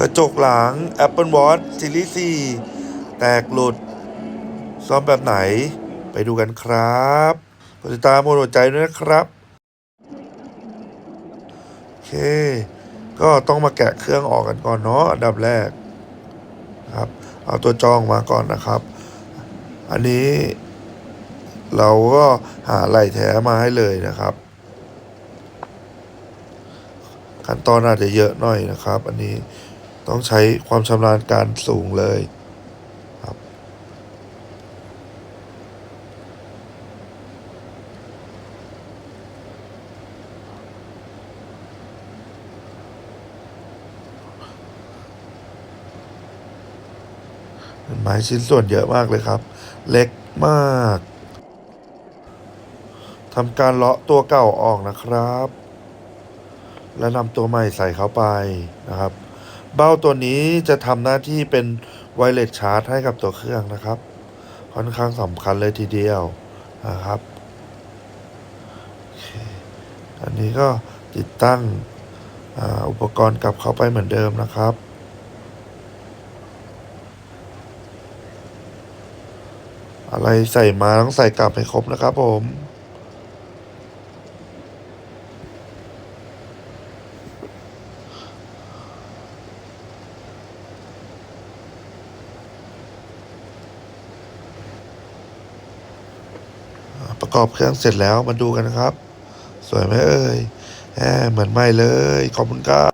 กระจกหลัง Apple Watch Series 4 แตกหลุด ซ่อมแบบไหน ไปดูกันครับกดติดตามกดหัวใจด้วยนะครับ โอเค ก็ต้องมาแกะเครื่องออกกันก่อนเนาะอันดับแรกครับ เอาตัวจองมาก่อนนะครับ อันนี้เราก็หาไหล่แท้มาให้เลยนะครับ ขั้นตอนอาจจะเยอะหน่อยนะครับ อันนี้ ต้องใช้ความชำนาญการสูงเลยครับไม้ชิ้นส่วนเยอะมากเลยครับ เล็กมากทำการเลาะตัวเก่าออกนะครับ และนำตัวใหม่ใส่เข้าไปนะครับ เบ้าตัวนี้จะทำหน้าที่เป็นไวเลสชาร์จให้กับตัวเครื่องนะครับ ค่อนข้างสำคัญเลยทีเดียวนะครับ อันนี้ก็ติดตั้งอ,อุปกรณ์กลับเข้าไปเหมือนเดิมนะครับอะไรใส่มาต้องใส่กลับให้ครบนะครับผม ประกอบเครื่องเสร็จแล้วมาดูกันนะครับ สวยไหมเอ่ยแหมเหมือนไม่เลย ขอบคุณครับ